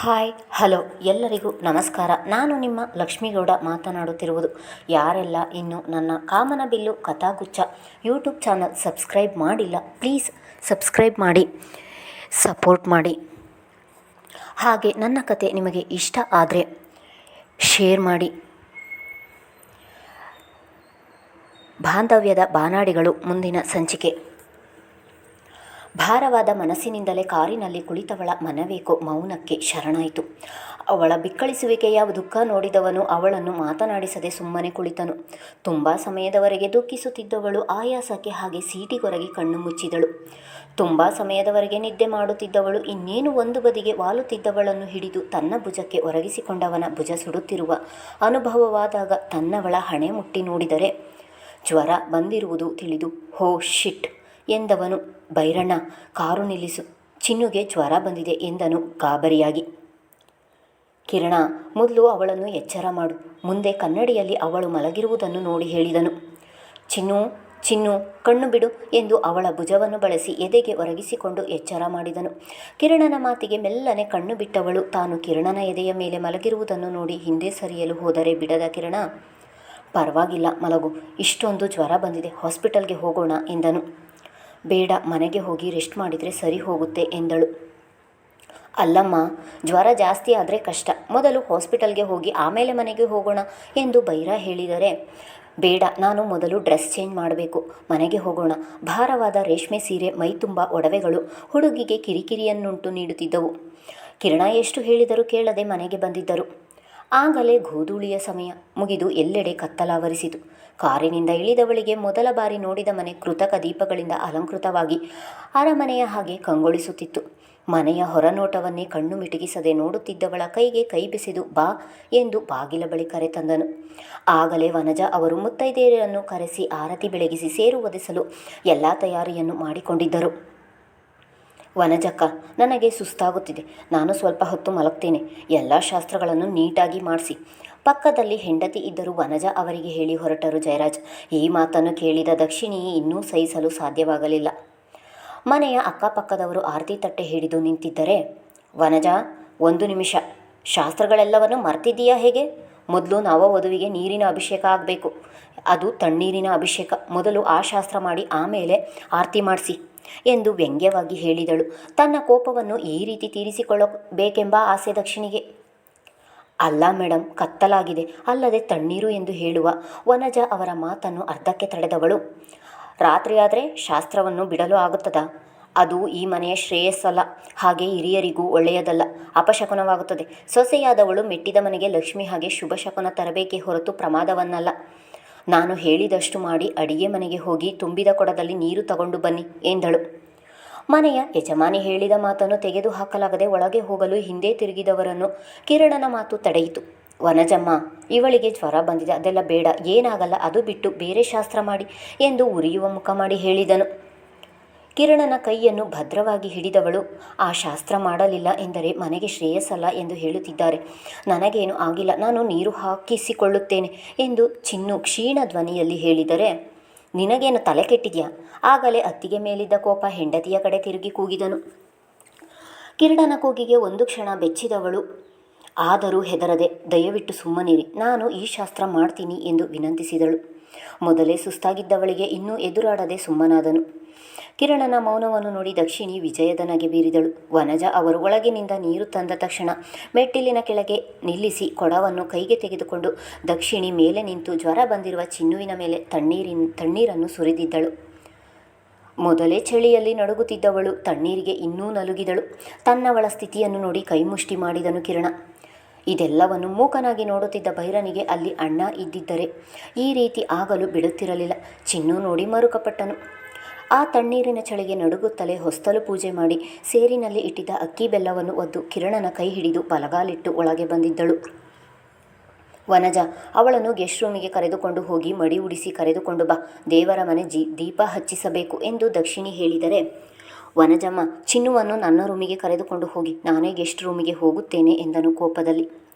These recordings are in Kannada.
ಹಾಯ್, ಹಲೋ, ಎಲ್ಲರಿಗೂ ನಮಸ್ಕಾರ. ನಾನು ನಿಮ್ಮ ಲಕ್ಷ್ಮೀಗೌಡ ಮಾತನಾಡುತ್ತಿರುವುದು. ಯಾರೆಲ್ಲ ಇನ್ನು ನನ್ನ Kamanabillu Kathagucha YouTube channel subscribe ಮಾಡಿಲ್ಲ, ಪ್ಲೀಸ್ ಸಬ್ಸ್ಕ್ರೈಬ್ ಮಾಡಿ, ಸಪೋರ್ಟ್ ಮಾಡಿ. ಹಾಗೆ ನನ್ನ ಕತೆ ನಿಮಗೆ ಇಷ್ಟ ಆದರೆ ಶೇರ್ ಮಾಡಿ. ಬಾಂಧವ್ಯದ ಬಾನಾಡಿಗಳು ಮುಂದಿನ ಸಂಚಿಕೆ. ಭಾರವಾದ ಮನಸ್ಸಿನಿಂದಲೇ ಕಾರಿನಲ್ಲಿ ಕುಳಿತವಳ ಮನವೇಕೋ ಮೌನಕ್ಕೆ ಶರಣಾಯಿತು. ಅವಳ ಬಿಕ್ಕಳಿಸುವಿಕೆಯ ದುಃಖ ನೋಡಿದವನು ಅವಳನ್ನು ಮಾತನಾಡಿಸದೆ ಸುಮ್ಮನೆ ಕುಳಿತನು. ತುಂಬ ಸಮಯದವರೆಗೆ ದುಃಖಿಸುತ್ತಿದ್ದವಳು ಆಯಾಸಕ್ಕೆ ಹಾಗೆ ಸೀಟಿಗೊರಗಿ ಕಣ್ಣು ಮುಚ್ಚಿದಳು. ತುಂಬ ಸಮಯದವರೆಗೆ ನಿದ್ದೆ ಮಾಡುತ್ತಿದ್ದವಳು ಇನ್ನೇನು ಒಂದು ಬದಿಗೆ ವಾಲುತ್ತಿದ್ದವಳನ್ನು ಹಿಡಿದು ತನ್ನ ಭುಜಕ್ಕೆ ಒರಗಿಸಿಕೊಂಡವನ ಭುಜ ಸುಡುತ್ತಿರುವ ಅನುಭವವಾದಾಗ ತನ್ನವಳ ಹಣೆ ಮುಟ್ಟಿ ನೋಡಿದರೆ ಜ್ವರ ಬಂದಿರುವುದು ತಿಳಿದು, ಹೋ, ಶಿಟ್! ಎಂದವನು ಭೈರಣ್ಣ ಕಾರು ನಿಲ್ಲಿಸು. ಚಿನ್ನುಗೆ ಜ್ವರ ಬಂದಿದೆ ಎಂದನು ಗಾಬರಿಯಾಗಿ. ಕಿರಣ, ಮೊದಲು ಅವಳನ್ನು ಎಚ್ಚರ ಮಾಡು. ಮುಂದೆ ಕನ್ನಡಿಯಲ್ಲಿ ಅವಳು ಮಲಗಿರುವುದನ್ನು ನೋಡಿ ಹೇಳಿದನು. ಚಿನ್ನು ಚಿನ್ನು, ಕಣ್ಣು ಬಿಡು ಎಂದು ಅವಳ ಭುಜವನ್ನು ಬಳಸಿ ಎದೆಗೆ ಒರಗಿಸಿಕೊಂಡು ಎಚ್ಚರ ಮಾಡಿದನು. ಕಿರಣನ ಮಾತಿಗೆ ಮೆಲ್ಲನೆ ಕಣ್ಣು ಬಿಟ್ಟವಳು. ತಾನು ಕಿರಣನ ಎದೆಯ ಮೇಲೆ ಮಲಗಿರುವುದನ್ನು ನೋಡಿ ಹಿಂದೆ ಸರಿಯಲು ಹೋದರೆ ಬಿಡದ ಕಿರಣ, ಪರವಾಗಿಲ್ಲ ಮಲಗು. ಇಷ್ಟೊಂದು ಜ್ವರ ಬಂದಿದೆ. ಹಾಸ್ಪಿಟಲ್ಗೆ ಹೋಗೋಣ ಎಂದನು. ಬೇಡ, ಮನೆಗೆ ಹೋಗಿ ರೆಸ್ಟ್ ಮಾಡಿದರೆ ಸರಿ ಹೋಗುತ್ತೆ ಎಂದಳು. ಅಲ್ಲಮ್ಮ, ಜ್ವರ ಜಾಸ್ತಿ ಆದರೆ ಕಷ್ಟ. ಮೊದಲು ಹಾಸ್ಪಿಟಲ್ಗೆ ಹೋಗಿ ಆಮೇಲೆ ಮನೆಗೆ ಹೋಗೋಣ ಎಂದು ಬೈರ ಹೇಳಿದರೆ, ಬೇಡ, ನಾನು ಮೊದಲು ಡ್ರೆಸ್ ಚೇಂಜ್ ಮಾಡಬೇಕು, ಮನೆಗೆ ಹೋಗೋಣ. ಭಾರವಾದ ರೇಷ್ಮೆ ಸೀರೆ, ಮೈ ತುಂಬ ಒಡವೆಗಳು, ಹುಡುಗಿಗೆ ಕಿರಿಕಿರಿಯನ್ನುಂಟು ನೀಡುತ್ತಿದ್ದವು. ಕಿರಣ ಎಷ್ಟು ಹೇಳಿದರೂ ಕೇಳದೆ ಮನೆಗೆ ಬಂದಿದ್ದರು. ಆಗಲೇ ಗೋಧೂಳಿಯ ಸಮಯ ಮುಗಿದು ಎಲ್ಲೆಡೆ ಕತ್ತಲಾವರಿಸಿತು. ಕಾರಿನಿಂದ ಇಳಿದವಳಿಗೆ ಮೊದಲ ಬಾರಿ ನೋಡಿದ ಮನೆ ಕೃತಕ ದೀಪಗಳಿಂದ ಅಲಂಕೃತವಾಗಿ ಅರಮನೆಯ ಹಾಗೆ ಕಂಗೊಳಿಸುತ್ತಿತ್ತು. ಮನೆಯ ಹೊರನೋಟವನ್ನೇ ಕಣ್ಣು ಮಿಟುಕಿಸದೆ ನೋಡುತ್ತಿದ್ದವಳ ಕೈಗೆ ಕೈ ಬಿಸಿದು ಬಾ ಎಂದು ಬಾಗಿಲ ಬಳಿ ಕರೆತಂದನು ಆಗಲೇ ವನಜ ಅವರು ಮುತ್ತೈದೆಯರನ್ನು ಕರೆಸಿ ಆರತಿ ಬೆಳಗಿಸಿ ಸೇರು ಒದಿಸಲು ಎಲ್ಲ ತಯಾರಿಯನ್ನು ಮಾಡಿಕೊಂಡಿದ್ದರು. ವನಜಕ್ಕ, ನನಗೆ ಸುಸ್ತಾಗುತ್ತಿದೆ. ನಾನು ಸ್ವಲ್ಪ ಹೊತ್ತು ಮಲಗ್ತೇನೆ. ಎಲ್ಲ ಶಾಸ್ತ್ರಗಳನ್ನು ನೀಟಾಗಿ ಮಾಡಿಸಿ. ಪಕ್ಕದಲ್ಲಿ ಹೆಂಡತಿ ಇದ್ದರೂ ವನಜ ಅವರಿಗೆ ಹೇಳಿ ಹೊರಟರು ಜಯರಾಜ್. ಈ ಮಾತನ್ನು ಕೇಳಿದ ದಕ್ಷಿಣಿ ಇನ್ನೂ ಸಹಿಸಲು ಸಾಧ್ಯವಾಗಲಿಲ್ಲ. ಮನೆಯ ಅಕ್ಕಪಕ್ಕದವರು ಆರತಿ ತಟ್ಟೆ ಹಿಡಿದು ನಿಂತಿದ್ದರೆ, ವನಜ, ಒಂದು ನಿಮಿಷ. ಶಾಸ್ತ್ರಗಳೆಲ್ಲವನ್ನು ಮರ್ತಿದ್ದೀಯಾ ಹೇಗೆ? ಮೊದಲು ನವ ವಧುವಿಗೆ ನೀರಿನ ಅಭಿಷೇಕ ಆಗಬೇಕು. ಅದು ತಣ್ಣೀರಿನ ಅಭಿಷೇಕ. ಮೊದಲು ಆ ಶಾಸ್ತ್ರ ಮಾಡಿ, ಆಮೇಲೆ ಆರತಿ ಮಾಡಿಸಿ. ಎಂದು ವ್ಯಂಗ್ಯವಾಗಿ ಹೇಳಿದಳು. ತನ್ನ ಕೋಪವನ್ನು ಈ ರೀತಿ ತೀರಿಸಿಕೊಳ್ಳಬೇಕೆಂಬ ಆಸೆ ದಕ್ಷಿಣಿಗೆ. ಅಲ್ಲ ಮೇಡಮ್ ಕತ್ತಲಾಗಿದೆ. ಅಲ್ಲದೆ ತಣ್ಣೀರು ಎಂದು ಹೇಳುವ ವನಜ ಅವರ ಮಾತನ್ನು ಅರ್ಧಕ್ಕೆ ತಡೆದವಳು. ರಾತ್ರಿಯಾದರೆ ಶಾಸ್ತ್ರವನ್ನು ಬಿಡಲು ಆಗುತ್ತದಾ? ಅದು ಈ ಮನೆಯ ಶ್ರೇಯಸ್ಸಲ್ಲ. ಹಾಗೆ ಹಿರಿಯರಿಗೂ ಒಳ್ಳೆಯದಲ್ಲ. ಅಪಶಕುನವಾಗುತ್ತದೆ. ಸೊಸೆಯಾದವಳು ಮೆಟ್ಟಿದ ಮನೆಗೆ ಲಕ್ಷ್ಮಿ ಹಾಗೆ ಶುಭ ಶಕುನ ತರಬೇಕೇ ಹೊರತು ಪ್ರಮಾದವನ್ನಲ್ಲ. ನಾನು ಹೇಳಿದಷ್ಟು ಮಾಡಿ ಅಡಿಗೆ ಮನೆಗೆ ಹೋಗಿ ತುಂಬಿದ ಕೊಡದಲ್ಲಿ ನೀರು ತಗೊಂಡು ಬನ್ನಿ, ಎಂದಳು. ಮನೆಯ ಯಜಮಾನಿ ಹೇಳಿದ ಮಾತನ್ನು ತೆಗೆದು ಹಾಕಲಾಗದೆ ಒಳಗೆ ಹೋಗಲು ಹಿಂದೆ ತಿರುಗಿದವರನ್ನು ಕಿರಣನ ಮಾತು ತಡೆಯಿತು. ವನಜಮ್ಮ, ಇವಳಿಗೆ ಜ್ವರ ಬಂದಿದೆ, ಅದೆಲ್ಲ ಬೇಡ, ಏನಾಗಲ್ಲ, ಅದು ಬಿಟ್ಟು ಬೇರೆ ಶಾಸ್ತ್ರ ಮಾಡಿ, ಎಂದು ಉರಿಯುವ ಮುಖ ಮಾಡಿ ಹೇಳಿದನು. ಕಿರಣನ ಕೈಯನ್ನು ಭದ್ರವಾಗಿ ಹಿಡಿದವಳು. ಆ ಶಾಸ್ತ್ರ ಮಾಡಲಿಲ್ಲ ಎಂದರೆ ಮನೆಗೆ ಶ್ರೇಯಸ್ಸಲ್ಲ ಎಂದು ಹೇಳುತ್ತಿದ್ದಾರೆ. ನನಗೇನು ಆಗಿಲ್ಲ, ನಾನು ನೀರು ಹಾಕಿಸಿಕೊಳ್ಳುತ್ತೇನೆ ಎಂದು ಚಿನ್ನು ಕ್ಷೀಣ ಧ್ವನಿಯಲ್ಲಿ ಹೇಳಿದರೆ, ನಿನಗೇನು ತಲೆ ಕೆಟ್ಟಿದೆಯಾ? ಆಗಲೇ ಅತ್ತಿಗೆ ಮೇಲಿದ್ದ ಕೋಪ ಹೆಂಡತಿಯ ಕಡೆ ತಿರುಗಿ ಕೂಗಿದನು. ಕಿರಣನ ಕೂಗಿಗೆ ಒಂದು ಕ್ಷಣ ಬೆಚ್ಚಿದವಳು, ಆದರೂ ಹೆದರದೆ, ದಯವಿಟ್ಟು ಸುಮ್ಮನಿರಿ, ನಾನು ಈ ಶಾಸ್ತ್ರ ಮಾಡ್ತೀನಿ ಎಂದು ವಿನಂತಿಸಿದಳು. ಮೊದಲೇ ಸುಸ್ತಾಗಿದ್ದವಳಿಗೆ ಇನ್ನೂ ಎದುರಾಡದೆ ಸುಮ್ಮನಾದನು. ಕಿರಣನ ಮೌನವನ್ನು ನೋಡಿ ದಕ್ಷಿಣಿ ವಿಜಯದ ನಗೆ ಬೀರಿದಳು. ವನಜ ಅವರು ಒಳಗಿನಿಂದ ನೀರು ತಂದ ತಕ್ಷಣ ಮೆಟ್ಟಿಲಿನ ಕೆಳಗೆ ನಿಲ್ಲಿಸಿ ಕೊಡವನ್ನು ಕೈಗೆ ತೆಗೆದುಕೊಂಡು ದಕ್ಷಿಣಿ ಮೇಲೆ ನಿಂತು ಜ್ವರ ಬಂದಿರುವ ಚಿನ್ನುವಿನ ಮೇಲೆ ತಣ್ಣೀರಿನ, ತಣ್ಣೀರನ್ನು ಸುರಿದಿದ್ದಳು. ಮೊದಲೇ ಚಳಿಯಲ್ಲಿ ನಡುಗುತ್ತಿದ್ದವಳು ತಣ್ಣೀರಿಗೆ ಇನ್ನೂ ನಲುಗಿದಳು. ತನ್ನವಳ ಸ್ಥಿತಿಯನ್ನು ನೋಡಿ ಕೈಮುಷ್ಟಿ ಮಾಡಿದನು ಕಿರಣ. ಇದೆಲ್ಲವನ್ನು ಮೂಕನಾಗಿ ನೋಡುತ್ತಿದ್ದ ಭೈರನಿಗೆ ಅಲ್ಲಿ ಅಣ್ಣ ಇದ್ದಿದ್ದರೆ ಈ ರೀತಿ ಆಗಲು ಬಿಡುತ್ತಿರಲಿಲ್ಲ. ಚಿನ್ನು ನೋಡಿ ಮರುಕಪಟ್ಟನು. ಆ ತಣ್ಣೀರಿನ ಚಳಿಗೆ ನಡುಗುತ್ತಲೇ ಹೊಸ್ತಲು ಪೂಜೆ ಮಾಡಿ ಸೇರಿನಲ್ಲಿ ಇಟ್ಟಿದ್ದ ಅಕ್ಕಿ ಬೆಲ್ಲವನ್ನು ಒದ್ದು ಕಿರಣನ ಕೈ ಹಿಡಿದು ಬಲಗಾಲಿಟ್ಟು ಒಳಗೆ ಬಂದಿದ್ದಳು. ವನಜ, ಅವಳನ್ನು ಗೆಸ್ಟ್ ರೂಮಿಗೆ ಕರೆದುಕೊಂಡು ಹೋಗಿ ಮಡಿ ಉಡಿಸಿ ಕರೆದುಕೊಂಡು ಬಾ, ದೇವರ ಮನೆ ಜಿ, ದೀಪ ಹಚ್ಚಿಸಬೇಕು ಎಂದು ದಕ್ಷಿಣಿ ಹೇಳಿದರೆ, ವನಜಮ್ಮ, ಚಿನ್ನುವನ್ನು ನನ್ನ ರೂಮಿಗೆ ಕರೆದುಕೊಂಡು ಹೋಗಿ, ನಾನೇ ಗೆಸ್ಟ್ ರೂಮಿಗೆ ಹೋಗುತ್ತೇನೆ ಎಂದನು ಕೋಪದಲ್ಲಿ.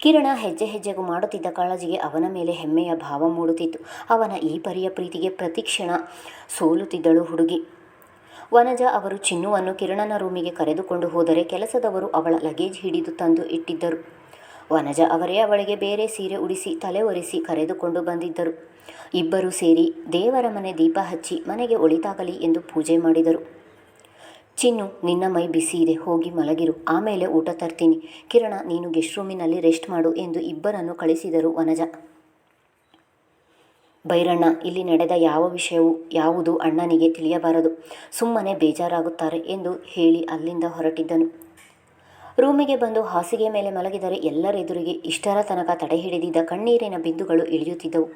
ಕಿರಣ ಹೆಜ್ಜೆ ಹೆಜ್ಜೆಗೂ ಮಾಡುತ್ತಿದ್ದ ಕಾಳಜಿಗೆ ಅವನ ಮೇಲೆ ಹೆಮ್ಮೆಯ ಭಾವ ಮೂಡುತ್ತಿತ್ತು. ಅವನ ಈ ಪರಿಯ ಪ್ರೀತಿಗೆ ಪ್ರತಿಕ್ಷಣ ಸೋಲುತ್ತಿದ್ದಳು ಹುಡುಗಿ. ವನಜ ಅವರು ಚಿನ್ನುವನ್ನು ಕಿರಣನ ರೂಮಿಗೆ ಕರೆದುಕೊಂಡು ಹೋದರೆ ಕೆಲಸದವರು ಅವಳ ಲಗೇಜ್ ಹಿಡಿದು ತಂದು ಇಟ್ಟಿದ್ದರು. ವನಜ ಅವರೇ ಅವಳಿಗೆ ಬೇರೆ ಸೀರೆ ಉಡಿಸಿ ತಲೆ ಒರೆಸಿ ಕರೆದುಕೊಂಡು ಬಂದಿದ್ದರು. ಇಬ್ಬರೂ ಸೇರಿ ದೇವರ ಮನೆ ದೀಪ ಹಚ್ಚಿ ಮನೆಗೆ ಒಳಿತಾಗಲಿ ಎಂದು ಪೂಜೆ ಮಾಡಿದರು. ಚಿನ್ನು, ನಿನ್ನ ಮೈ ಬಿಸಿ ಇದೆ, ಹೋಗಿ ಮಲಗಿರು, ಆಮೇಲೆ ಊಟ ತರ್ತೀನಿ. ಕಿರಣ, ನೀನು ಗೆಸ್ಟ್ ರೂಮಿನಲ್ಲಿ ರೆಸ್ಟ್ ಮಾಡು ಎಂದು ಇಬ್ಬರನ್ನು ಕಳಿಸಿದರು ವನಜ. ಬೈರಣ್ಣ ಇಲ್ಲಿ ನಡೆದ ಯಾವ ವಿಷಯವು, ಯಾವುದು ಅಣ್ಣನಿಗೆ ತಿಳಿಯಬಾರದು. ಸುಮ್ಮನೆ ಬೇಜಾರಾಗುತ್ತಾರೆ ಎಂದು ಹೇಳಿ ಅಲ್ಲಿಂದ ಹೊರಟಿದ್ದನು. ರೂಮಿಗೆ ಬಂದು ಹಾಸಿಗೆ ಮೇಲೆ ಮಲಗಿದರೆ ಎಲ್ಲರೆದುರಿಗೆ ಇಷ್ಟರ ತನಕ ತಡೆ ಹಿಡಿದಿದ್ದ ಕಣ್ಣೀರಿನ ಬಿಂದುಗಳು ಇಳಿಯುತ್ತಿದ್ದವು.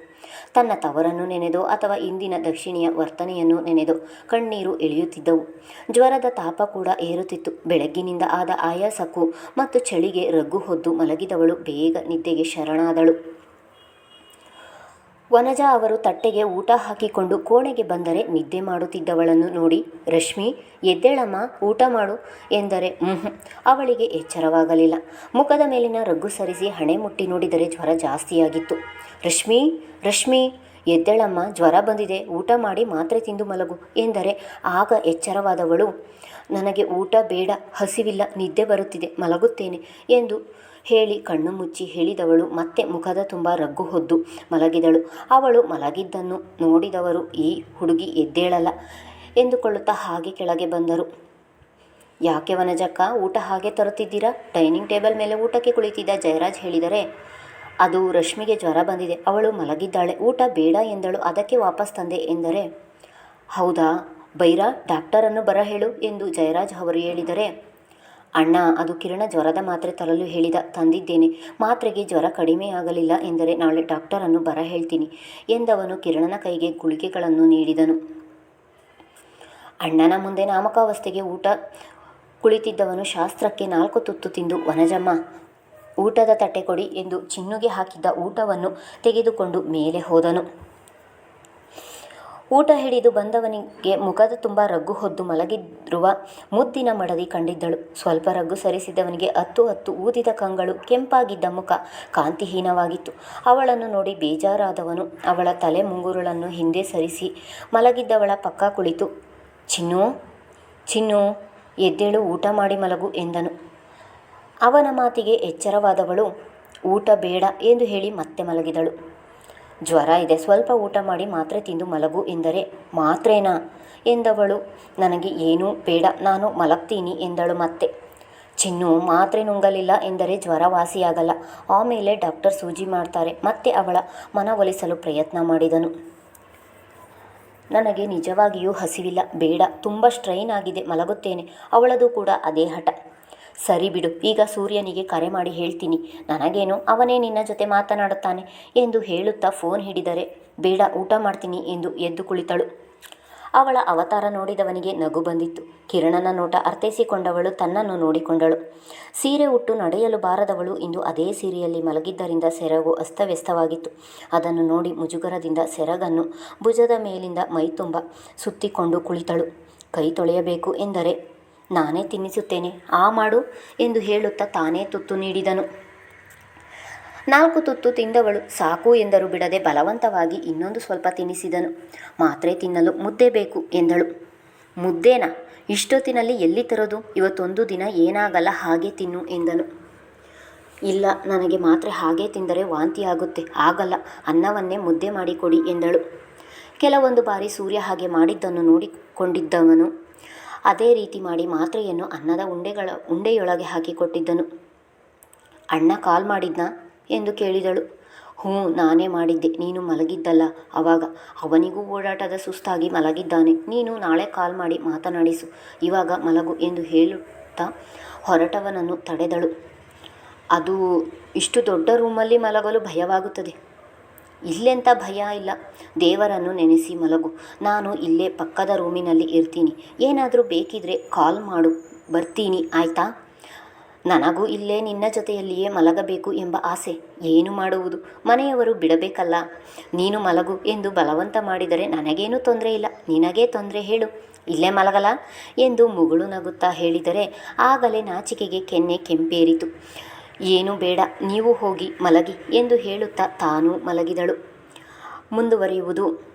ತನ್ನ ತವರನ್ನು ನೆನೆದೋ ಅಥವಾ ಇಂದಿನ ದಕ್ಷಿಣಿಯ ವರ್ತನೆಯನ್ನು ನೆನೆದೋ ಕಣ್ಣೀರು ಇಳಿಯುತ್ತಿದ್ದವು. ಜ್ವರದ ತಾಪ ಕೂಡ ಏರುತ್ತಿತ್ತು. ಬೆಳಗ್ಗಿನಿಂದ ಆದ ಆಯಾಸಕ್ಕೂ ಮತ್ತು ಚಳಿಗೆ ರಗ್ಗು ಹೊದ್ದು ಮಲಗಿದವಳು ಬೇಗ ನಿದ್ದೆಗೆ ಶರಣಾದಳು. ವನಜಾ ಅವರು ತಟ್ಟೆಗೆ ಊಟ ಹಾಕಿಕೊಂಡು ಕೋಣೆಗೆ ಬಂದರೆ ನಿದ್ದೆ ಮಾಡುತ್ತಿದ್ದವಳನ್ನು ನೋಡಿ, ರಶ್ಮಿ, ಎದ್ದೇಳಮ್ಮ, ಊಟ ಮಾಡು ಎಂದರೆ ಅವಳಿಗೆ ಎಚ್ಚರವಾಗಲಿಲ್ಲ. ಮುಖದ ಮೇಲಿನ ರಗ್ಗು ಸರಿಸಿ ಹಣೆ ಮುಟ್ಟಿ ನೋಡಿದರೆ ಜ್ವರ ಜಾಸ್ತಿಯಾಗಿತ್ತು. ರಶ್ಮಿ ರಶ್ಮಿ, ಎದ್ದೇಳಮ್ಮ, ಜ್ವರ ಬಂದಿದೆ, ಊಟ ಮಾಡಿ ಮಾತ್ರೆ ತಿಂದು ಮಲಗು ಎಂದರೆ, ಆಗ ಎಚ್ಚರವಾದವಳು ನನಗೆ ಊಟ ಬೇಡ, ಹಸಿವಿಲ್ಲ, ನಿದ್ದೆ ಬರುತ್ತಿದೆ, ಮಲಗುತ್ತೇನೆ ಎಂದು ಹೇಳಿ ಕಣ್ಣು ಮುಚ್ಚಿ ಹೇಳಿದವಳು. ಮತ್ತೆ ಮುಖದ ತುಂಬ ರಗ್ಗು ಹೊದ್ದು ಮಲಗಿದಳು. ಅವಳು ಮಲಗಿದ್ದನ್ನು ನೋಡಿದವರು, ಈ ಹುಡುಗಿ ಎದ್ದೇಳಲ್ಲ ಎಂದುಕೊಳ್ಳುತ್ತಾ ಹಾಗೆ ಕೆಳಗೆ ಬಂದರು. ಯಾಕೆ ವನಜಕ್ಕ, ಊಟ ಹಾಗೆ ತರುತ್ತಿದ್ದೀರಾ? ಡೈನಿಂಗ್ ಟೇಬಲ್ ಮೇಲೆ ಊಟಕ್ಕೆ ಕುಳಿತಿದ್ದ ಜಯರಾಜ್ ಹೇಳಿದರೆ, ಅದು ರಶ್ಮಿಗೆ ಜ್ವರ ಬಂದಿದೆ, ಅವಳು ಮಲಗಿದ್ದಾಳೆ, ಊಟ ಬೇಡ ಎಂದಳು. ಅದಕ್ಕೆ ವಾಪಸ್ ತಂದೆ ಎಂದರೆ, ಹೌದಾ? ಬೈರಾ ಡಾಕ್ಟರನ್ನು ಬರ ಹೇಳು ಎಂದು ಜಯರಾಜ್ ಅವರು ಹೇಳಿದರೆ. ಅಣ್ಣ, ಅದು ಕಿರಣ ಜ್ವರದ ಮಾತ್ರೆ ತರಲು ಹೇಳಿದ, ತಂದಿದ್ದೇನೆ. ಮಾತ್ರೆಗೆ ಜ್ವರ ಕಡಿಮೆಯಾಗಲಿಲ್ಲ ಎಂದರೆ ನಾಳೆ ಡಾಕ್ಟರನ್ನು ಬರ ಹೇಳ್ತೀನಿ ಎಂದವನು ಕಿರಣನ ಕೈಗೆ ಗುಳಿಗೆಗಳನ್ನು ನೀಡಿದನು. ಅಣ್ಣನ ಮುಂದೆ ನಾಮಕಾವಸ್ಥೆಗೆ ಊಟ ಕುಳಿತಿದ್ದವನು ಶಾಸ್ತ್ರಕ್ಕೆ ನಾಲ್ಕು ತುತ್ತು ತಿಂದು, ವನಜಮ್ಮ, ಊಟದ ತಟ್ಟೆ ಕೊಡಿ ಎಂದು ಚಿನ್ನುಗೆ ಹಾಕಿದ್ದ ಊಟವನ್ನು ತೆಗೆದುಕೊಂಡು ಮೇಲೆ ಹೋದನು. ಊಟ ಹಿಡಿದು ಬಂದವನಿಗೆ ಮುಖದ ತುಂಬ ರಗ್ಗು ಹೊದ್ದು ಮಲಗಿದ್ರುವ ಮುದ್ದಿನ ಮಡದಿ ಕಂಡಿದ್ದಳು. ಸ್ವಲ್ಪ ರಗ್ಗು ಸರಿಸಿದವನಿಗೆ ಹತ್ತು ಹತ್ತು ಊದಿದ ಕಂಗಳು ಕೆಂಪಾಗಿದ್ದ ಮುಖ ಕಾಂತಿಹೀನವಾಗಿತ್ತು. ಅವಳನ್ನು ನೋಡಿ ಬೇಜಾರಾದವನು. ಅವಳ ತಲೆ ಮುಂಗುರುಳನ್ನು ಹಿಂದೆ ಸರಿಸಿ ಮಲಗಿದ್ದವಳ ಪಕ್ಕ ಕುಳಿತು, ಚಿನ್ನು ಚಿನ್ನು, ಎದ್ದೇಳು, ಊಟ ಮಾಡಿ ಮಲಗು ಎಂದನು. ಅವನ ಮಾತಿಗೆ ಎಚ್ಚರವಾದವಳು, ಊಟ ಬೇಡ ಎಂದು ಹೇಳಿ ಮತ್ತೆ ಮಲಗಿದಳು. ಜ್ವರ ಇದೆ. ಸ್ವಲ್ಪ ಊಟ ಮಾಡಿ ಮಾತ್ರೆ ತಿಂದು ಮಲಗು ಎಂದರೆ ಮಾತ್ರೇನಾ? ಎಂದವಳು. ನನಗೆ ಏನೂ ಬೇಡ, ನಾನು ಮಲಗ್ತೀನಿ ಎಂದಳು ಮತ್ತೆ. ಚಿನ್ನು, ಮಾತ್ರೆ ನುಂಗಲಿಲ್ಲ ಎಂದರೆ ಜ್ವರ ವಾಸಿಯಾಗಲ್ಲ ಆಮೇಲೆ ಡಾಕ್ಟರ್ ಸೂಜಿ ಮಾಡ್ತಾರೆ, ಮತ್ತೆ ಅವಳ ಮನವೊಲಿಸಲು ಪ್ರಯತ್ನ ಮಾಡಿದನು. ನನಗೆ ನಿಜವಾಗಿಯೂ ಹಸಿವಿಲ್ಲ, ಬೇಡ, ತುಂಬ ಸ್ಟ್ರೈನ್ ಆಗಿದೆ, ಮಲಗುತ್ತೇನೆ. ಅವಳದು ಕೂಡ ಅದೇ ಹಠ. ಸರಿ ಬಿಡು, ಈಗ ಸೂರ್ಯನಿಗೆ ಕರೆ ಮಾಡಿ ಹೇಳ್ತೀನಿ. ನನಗೇನು, ಅವನೇ ನಿನ್ನ ಜೊತೆ ಮಾತನಾಡುತ್ತಾನೆ ಎಂದು ಹೇಳುತ್ತಾ ಫೋನ್ ಹಿಡಿದರೆ, ಬೇಡ, ಊಟ ಮಾಡ್ತೀನಿ ಎಂದು ಎದ್ದು ಕುಳಿತಳು. ಅವಳ ಅವತಾರ ನೋಡಿದವನಿಗೆ ನಗು ಬಂದಿತ್ತು. ಕಿರಣನ ನೋಟ ಅರ್ಥೈಸಿಕೊಂಡವಳು ತನ್ನನ್ನು ನೋಡಿಕೊಂಡಳು. ಸೀರೆ ಉಟ್ಟು ನಡೆಯಲು ಬಾರದವಳು ಇಂದು ಅದೇ ಸೀರೆಯಲ್ಲಿ ಮಲಗಿದ್ದರಿಂದ ಸೆರಗು ಅಸ್ತವ್ಯಸ್ತವಾಗಿತ್ತು. ಅದನ್ನು ನೋಡಿ ಮುಜುಗರದಿಂದ ಸೆರಗನ್ನು ಭುಜದ ಮೇಲಿಂದ ಮೈತುಂಬ ಸುತ್ತಿಕೊಂಡು ಕುಳಿತಳು. ಕೈ ತೊಳೆಯಬೇಕು ಎಂದರೆ ನಾನೇ ತಿನ್ನಿಸುತ್ತೇನೆ. ಆ ಮಾಡು ಎಂದು ಹೇಳುತ್ತಾ ತಾನೇ ತುತ್ತು ನೀಡಿದನು. ನಾಲ್ಕು ತುತ್ತು ತಿಂದವಳು. ಸಾಕು ಎಂದರು ಬಿಡದೆ ಬಲವಂತವಾಗಿ ಇನ್ನೊಂದು ಸ್ವಲ್ಪ ತಿನ್ನಿಸಿದನು. ಮಾತ್ರೆ ತಿನ್ನಲು ಮುದ್ದೆ ಬೇಕು ಎಂದಳು. ಮುದ್ದೇನಾ? ಇಷ್ಟೊತ್ತಿನಲ್ಲಿ ಎಲ್ಲಿ ತರೋದು? ಇವತ್ತೊಂದು ದಿನ ಏನಾಗಲ್ಲ ಹಾಗೆ ತಿನ್ನು ಎಂದನು. ಇಲ್ಲ, ನನಗೆ ಮಾತ್ರೆ ಹಾಗೆ ತಿಂದರೆ ವಾಂತಿ ಆಗುತ್ತೆ ಆಗಲ್ಲ, ಅನ್ನವನ್ನೇ ಮುದ್ದೆ ಮಾಡಿಕೊಡಿ ಎಂದಳು. ಕೆಲವೊಂದು ಬಾರಿ ಸೂರ್ಯ ಹಾಗೆ ಮಾಡಿದ್ದನ್ನು ನೋಡಿಕೊಂಡಿದ್ದವನು ಅದೇ ರೀತಿ ಮಾಡಿ ಮಾತ್ರೆಯನ್ನು ಅನ್ನದ ಉಂಡೆಗಳ, ಉಂಡೆಯೊಳಗೆ ಹಾಕಿಕೊಟ್ಟಿದ್ದನು. ಅಣ್ಣ ಕಾಲ್ ಮಾಡಿದ್ನಾ? ಎಂದು ಕೇಳಿದಳು. ಹ್ಞೂ, ನಾನೇ ಮಾಡಿದ್ದೆ. ನೀನು ಮಲಗಿದ್ದಲ್ಲ. ಅವಾಗ ಅವನಿಗೂ ಓಡಾಟದ ಸುಸ್ತಾಗಿ ಮಲಗಿದ್ದಾನೆ. ನೀನು ನಾಳೆ ಕಾಲ್ ಮಾಡಿ ಮಾತನಾಡಿಸು. ಇವಾಗ ಮಲಗು ಎಂದು ಹೇಳುತ್ತಾ ಹೊರಟವನನ್ನು ತಡೆದಳು. ಅದು ಇಷ್ಟು ದೊಡ್ಡ ರೂಮಲ್ಲಿ ಮಲಗಲು ಭಯವಾಗುತ್ತದೆ. ಇಲ್ಲೆಂಥ ಭಯ ಇಲ್ಲ. ದೇವರನ್ನು ನೆನೆಸಿ ಮಲಗು. ನಾನು ಇಲ್ಲೇ ಪಕ್ಕದ ರೂಮಿನಲ್ಲಿ ಇರ್ತೀನಿ. ಏನಾದರೂ ಬೇಕಿದ್ರೆ ಕಾಲ್ ಮಾಡು. ಬರ್ತೀನಿ, ಆಯಿತಾ? ನನಗೂ ಇಲ್ಲೇ ನಿನ್ನ ಜೊತೆಯಲ್ಲಿಯೇ ಮಲಗಬೇಕು ಎಂಬ ಆಸೆ. ಏನು ಮಾಡುವುದು? ಮನೆಯವರು ಬಿಡಬೇಕಲ್ಲ. ನೀನು ಮಲಗು ಎಂದು ಬಲವಂತ ಮಾಡಿದರೆ ನನಗೇನು ತೊಂದರೆ ಇಲ್ಲ. ನಿನಗೇ ತೊಂದರೆ ಹೇಳು. ಇಲ್ಲೇ ಮಲಗಲ್ಲ ಎಂದು ಮುಗುಳು ನಗುತ್ತಾ ಹೇಳಿದರೆ, ಆಗಲೇ ನಾಚಿಕೆಗೆ ಕೆನ್ನೆ ಕೆಂಪೇರಿತು. ಏನು ಬೇಡ ನೀವು ಹೋಗಿ ಮಲಗಿ ಎಂದು ಹೇಳುತ್ತಾ ತಾನೂ ಮಲಗಿದಳು. ಮುಂದುವರಿಯುವುದು